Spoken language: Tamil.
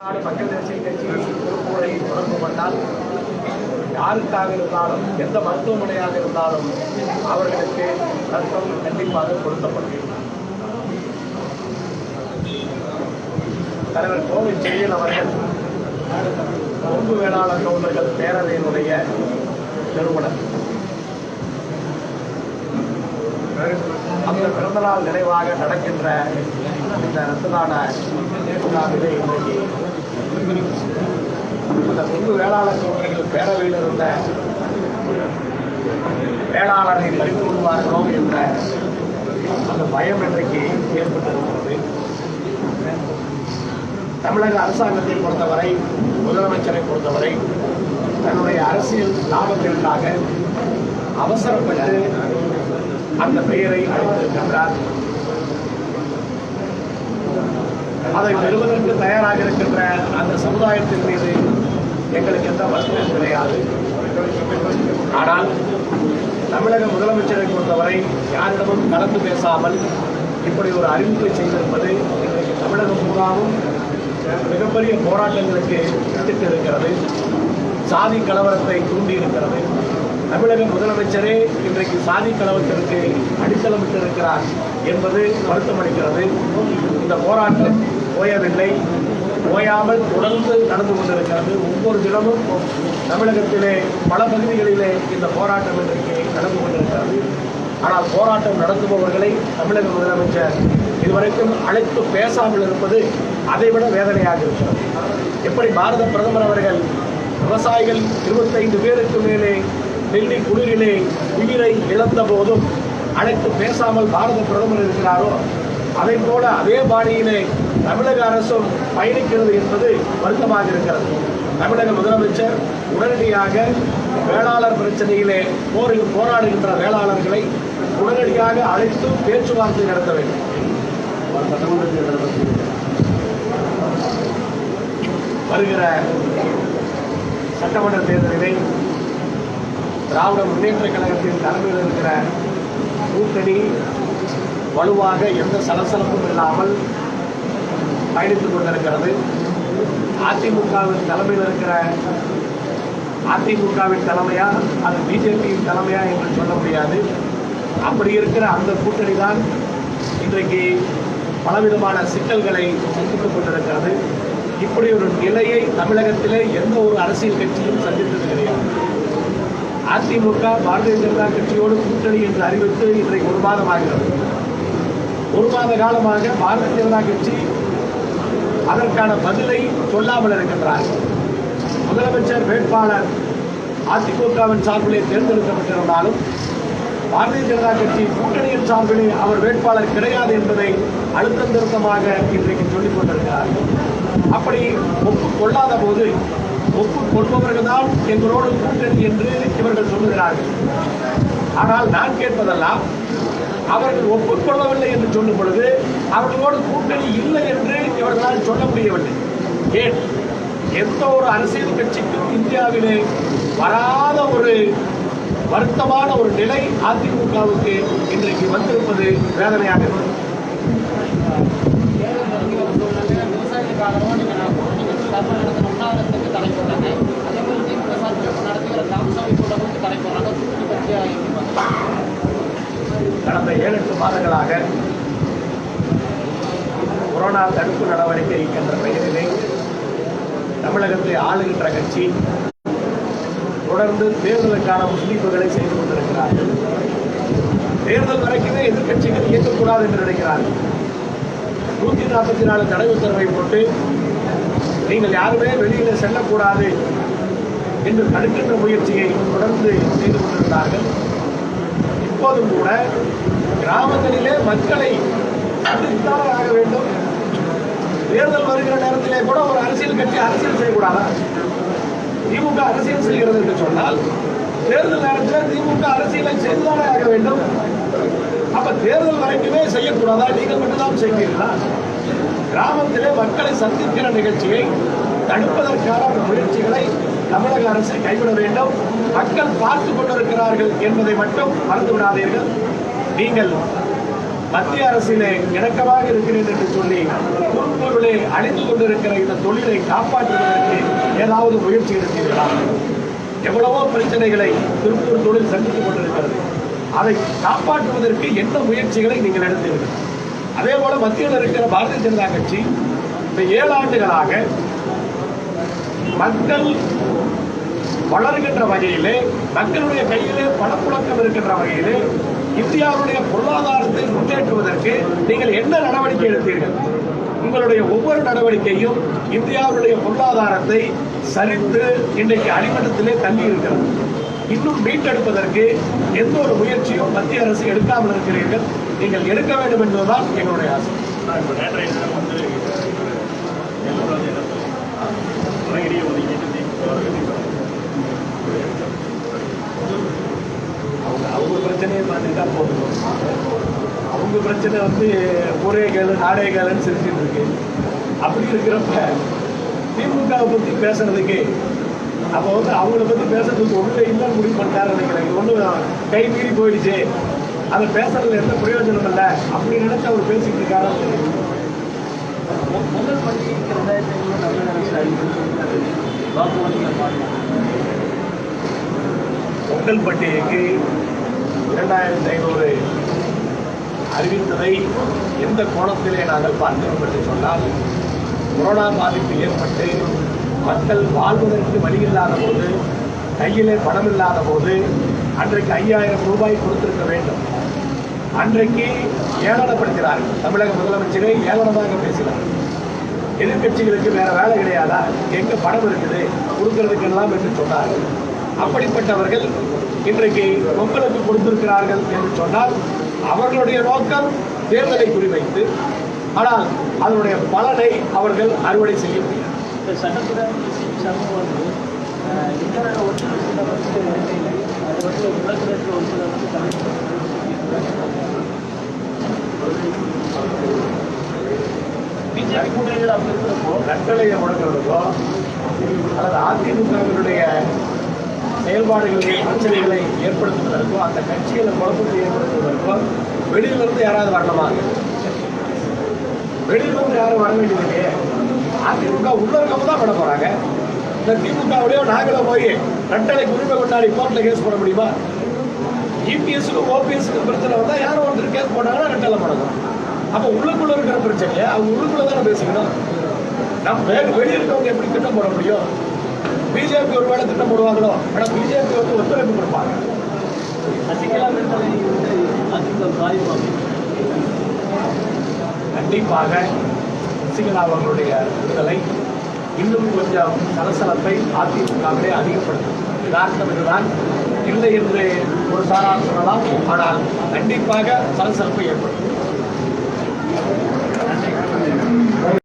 நாடு மக்கள் தேசிய கட்சி பொறுப்புகளை தொடர்பு கொண்டால் யாருக்காக இருந்தாலும் எந்த மருத்துவமனையாக இருந்தாலும் அவர்களுக்கு ரத்தம் கண்டிப்பாக கொடுக்கப்படும் தலைவர் கோவில் செழியன் அவர்கள் கொங்கு வேளாளர் கவுண்டர்கள் பேரவையினுடைய நிறுவனர். அந்த பிறந்தநாள் நினைவாக நடக்கின்ற இந்த ரத்ததான விழாவிலே இன்றைக்கு அந்த கொங்கு வேளாளர் தோழர்கள் பேரவையில் இருந்த வேளாளரை பறித்து விடுவார்களோ என்ற அந்த பயம் இன்றைக்கு ஏற்பட்டிருக்கிறது. தமிழக அரசாங்கத்தை பொறுத்தவரை முதலமைச்சரை பொறுத்தவரை தன்னுடைய அரசியல் லாபத்திற்காக அவசரப்பட்டு அந்த பெயரை அழைத்திருக்கின்றார் அதை பெறுவதற்கு தயாராக இருக்கின்ற அந்த சமுதாயத்தின் மீது எங்களுக்கு எந்த வசதியும் கிடையாது. ஆனால் தமிழக முதலமைச்சரை பொறுத்தவரை யாரிடமும் கலந்து பேசாமல் இப்படி ஒரு அறிவிப்பை செய்திருப்பது இன்றைக்கு தமிழகம் பூராவும் மிகப்பெரிய போராட்டங்களுக்கு வித்திட்டு இருக்கிறது சாதி கலவரத்தை தூண்டி இருக்கிறது. தமிழக முதலமைச்சரே இன்றைக்கு சாதி கலவரத்திற்கு அடித்தளமிட்டு இருக்கிறார் என்பது வருத்தமளிக்கிறது. இந்த போராட்டம் ஓயவில்லை. ஓயாமல் தொடர்ந்து நடந்து கொண்டிருக்கிறது. ஒவ்வொரு தினமும் தமிழகத்திலே பல பகுதிகளிலே இந்த போராட்டம் இன்றைக்கு நடந்து கொண்டிருக்கிறது. ஆனால் போராட்டம் நடத்துபவர்களை தமிழக முதலமைச்சர் இதுவரைக்கும் அழைத்து பேசாமல் இருப்பது அதைவிட வேதனையாக இருக்கிறது. எப்படி பாரத பிரதமர் அவர்கள் விவசாயிகள் இருபத்தைந்து பேருக்கு மேலே டெல்லி குளிரிலே உயிரை இழந்த போதும் அழைத்து பேசாமல் பாரத பிரதமர் இருக்கிறாரோ அதை போல அதே பாணியிலே தமிழக அரசும் பயணிக்கிறது என்பது வருத்தமாக இருக்கிறது. தமிழக முதலமைச்சர் உடனடியாக வேளாளர் பிரச்சனையிலே போரில் போராடுகின்ற வேளாளர்களை உடனடியாக அழைத்து பேச்சுவார்த்தை நடத்த வேண்டும். சட்டமன்ற வருகிற சட்டமன்ற தேர்தலிலே திராவிட முன்னேற்ற கழகத்தின் தலைமையில் இருக்கிற கூட்டணி வலுவாக எந்த சலசலப்பும் இல்லாமல் பயணித்துக் கொண்டிருக்கிறது. அதிமுகவின் தலைமையில் இருக்கிற அதிமுகவின் தலைமையா அது பிஜேபியின் தலைமையா என்று சொல்ல முடியாது. அப்படி இருக்கிற அந்த கூட்டணி தான் இன்றைக்கு பலவிதமான சிக்கல்களை சந்தித்துக் கொண்டிருக்கிறது. இப்படி ஒரு நிலையை தமிழகத்திலே எந்த ஒரு அரசியல் கட்சியும் சந்தித்தது கிடையாது. அதிமுக பாரதிய ஜனதா கட்சியோடு கூட்டணி என்று அறிவித்து இன்றைக்கு ஒரு மாதமாகிறது ஒரு மாத காலமாக பாரதிய ஜனதா கட்சி அதற்கான பதிலை சொல்லாமல் இருக்கின்றார். முதலமைச்சர் வேட்பாளர் அதிமுகவின் சார்பிலே தேர்ந்தெடுக்கப்பட்டிருந்தாலும் பாரதிய ஜனதா கட்சி கூட்டணியின் சார்பிலே அவர் வேட்பாளர் கிடையாது என்பதை அழுத்தம் திருத்தமாக இன்றைக்கு சொல்லிக் கொண்டிருக்கிறார். அப்படி ஒப்புக்கொள்ளாத போது ஒப்புக்கொள்பவர்கள் தான் எங்களோடு கூட்டணி என்று இவர்கள் சொல்லுகிறார்கள். ஆனால் நான் கேட்பதெல்லாம் அவர்கள் ஒப்புக்கொள்ளவில்லை என்று சொல்லும் பொழுது அவர்களோடு கூட்டணி இல்லை என்று இவர்களால் சொல்ல முடியவில்லை. ஏன்? எந்த ஒரு அரசியல் கட்சிக்கும் இந்தியாவிலே வராத ஒரு வருத்தமான ஒரு நிலை அதிமுகவுக்கு இன்றைக்கு வந்திருப்பது வேதனையாக இருக்கிறது. அதே கடந்த ஏழு எட்டு மாதங்களாக கொரோனா தடுப்பு நடவடிக்கை என்ற பெயரிலே தமிழகத்தை ஆளுகின்ற கட்சி தொடர்ந்து தேர்தலுக்கான முன்னிப்புகளை செய்து கொண்டிருக்கிறார்கள். தேர்தல் வரைக்குமே எதிர்கட்சிகள் இயக்கக்கூடாது என்று நினைக்கிறார்கள். நூற்றி நாற்பத்தி நாலு தடை உத்தரவை போட்டு நீங்கள் யாருமே வெளியில் செல்லக்கூடாது என்று தடுக்கின்ற முயற்சியை தொடர்ந்து செய்து கொண்டிருந்தார்கள் இப்போதும் கூட கிராமங்களிலே மக்களை சந்தித்தான் வேண்டும். தேர்தல் வருகிற நேரத்திலே கூட ஒரு அரசியல் கட்சி அரசியல் செய்யக்கூடாதா? திமுக அரசியல் செய்கிறது என்று சொன்னால் தேர்தல் நேரத்தில் திமுக அரசியலை செய்துதானே ஆக வேண்டும்? அப்ப தேர்தல் வரைக்குமே செய்யக்கூடாதா? நீங்கள் மட்டும்தான் செய்வீர்களா? கிராமத்திலே மக்களை சந்திக்கிற நிகழ்ச்சியை தடுப்பதற்கான முயற்சிகளை தமிழக அரசு கைவிட வேண்டும். மக்கள் பார்த்து கொண்டிருக்கிறார்கள் என்பதை மட்டும் மறந்து விடாதீர்கள் நீங்கள் மத்திய அரசிலே இணக்கமாக இருக்கிறேன் என்று சொல்லி குறும்பொருளை அழிந்து கொண்டிருக்கிற இந்த தொழிலை காப்பாற்றுவதற்கு ஏதாவது முயற்சி எடுத்தீர்களா? எவ்வளவோ பிரச்சனைகளை திருப்பூர் தொழில் சந்தித்துக் கொண்டிருக்கிறது. அதை காப்பாற்றுவதற்கு என்ன முயற்சிகளை நீங்கள் எடுத்தீர்கள்? அதே போல மத்தியில் இருக்கிற பாரதிய ஜனதா கட்சி இந்த ஏழு ஆண்டுகளாக மக்கள் வளர்கின்ற வகையிலே மக்களுடைய கையிலே பணப்புழக்கம் இருக்கின்ற வகையிலே இந்தியாவுடைய பொருளாதாரத்தை முன்னேற்றுவதற்கு நீங்கள் என்ன நடவடிக்கை எடுத்தீர்கள்? உங்களுடைய ஒவ்வொரு நடவடிக்கையும் இந்தியாவுடைய பொருளாதாரத்தை சரித்து இன்றைக்கு அடிமட்டத்திலே தள்ளி இருக்கிறது. இன்னும் மீட்டெடுப்பதற்கு எந்த ஒரு முயற்சியும் மத்திய அரசு எடுக்காமல் இருக்கிறீர்கள். நீங்கள் எடுக்க வேண்டும் என்பதுதான் எங்களுடைய ஆசை. இப்போ அவங்க அவங்க பிரச்சனையை பார்த்துக்கிட்டா போதும். அவங்க பிரச்சனை வந்து ஒரே கேளு நாடே கேளுன்னு சிரிச்சுட்டு இருக்கு. அப்படி இருக்கிறப்ப திமுகவை பற்றி பேசுறதுக்கு அப்போ வந்து அவங்கள பற்றி பேசுறதுக்கு ஒன்றும் இல்லை முடிவு பண்ணிட்டாரு நினைக்கிறேன். ஒன்றும் கை மீறி போயிடுச்சு. அதை பேசுறதுல எந்த பிரயோஜனம் இல்லை. அப்படி நினைச்சு அவர் பேசிட்டு இருக்காரு முதல் பண்டிகைக்கு ரெண்டாயிரத்தி ஐநூறு பொங்கல் பண்டிகைக்கு இரண்டாயிரத்தி ஐநூறு அறிவித்ததை எந்த கோணத்திலே நாங்கள் பார்க்கிறோம் என்று சொன்னால் கொரோனா பாதிப்பு ஏற்பட்டு மக்கள் வாழ்வதற்கு வழி இல்லாத போது கையிலே பணம் இல்லாத போது அன்றைக்கு ஐயாயிரம் ரூபாய் கொடுத்திருக்க வேண்டும். அன்றைக்கு ஏளனப்படுத்தினார்கள். தமிழக முதலமைச்சரே ஏளனமாக பேசினார். எதிர்க்கட்சிகளுக்கு வேற வேலை கிடையாதா? எங்க பணம் இருக்குது? கொடுக்கறதுக்கெல்லாம் என்று சொன்னார்கள். அப்படிப்பட்டவர்கள் இன்றைக்கு பொங்கலுக்கு கொடுத்திருக்கிறார்கள் என்று சொன்னால் அவர்களுடைய நோக்கம் தேர்தலை குறிவைத்து ஆனால் அதனுடைய பலனை அவர்கள் அறுவடை செய்ய முடியாது. சட்டத்துறை சமூகம் வந்து ஒரு சில வந்து அது வந்து உலகத்தில் ஒரு சில வந்து பிஜேபி கூட்டணிகள் அப்படி இருக்கிறப்போ கட்டளையை முடக்கிறதுக்கோ அல்லது அதிமுகவினுடைய செயல்பாடுகளுடைய பிரச்சனைகளை ஏற்படுத்துவதற்கோ அந்த கட்சிகளை குழப்பத்தை ஏற்படுத்துவதற்கோ வெளியிலிருந்து யாராவது வரணுமா? வெளியிலிருந்து யாரும் வர வேண்டியது அதிமுக உள்ள இருக்கவங்க தான் பண்ண போறாங்க. இந்த திமுகவுடையோ நாங்களும் போய் ரெட்டலைக்கு உரிமை கொண்டாடி கோர்ட்டில் கேஸ் போட முடியுமா? இபிஎஸ்க்கு ஓபிஎஸ்க்கு பிரச்சனை வந்தா யாரும் ஒருத்தர் கேஸ் போட்டாங்கன்னா ரெட்டலை போடணும். அப்போ உள்ளுக்குள்ள இருக்கிற பிரச்சனையை அவங்க உள்ளுக்குள்ள தானே பேசிக்கணும்? நம்ம வேறு வெளியே இருக்கவங்க எப்படி திட்டம் போட முடியும்? பிஜேபி ஒரு வேளை திட்டம் போடுவாங்களோ? ஆனால் பிஜேபி வந்து ஒத்துழைப்பு கொடுப்பாங்க. கண்டிப்பாக சசிகலா அவர்களுடைய விடுதலை இன்னும் கொஞ்சம் சலசலப்பை அதிமுகவிலே அதிகப்படுத்தும். யதார்த்தம் இதுதான். இல்லை என்று ஒரு சாரார் சொல்லலாம் ஆனால் கண்டிப்பாக சலசலப்பை ஏற்படுத்தும்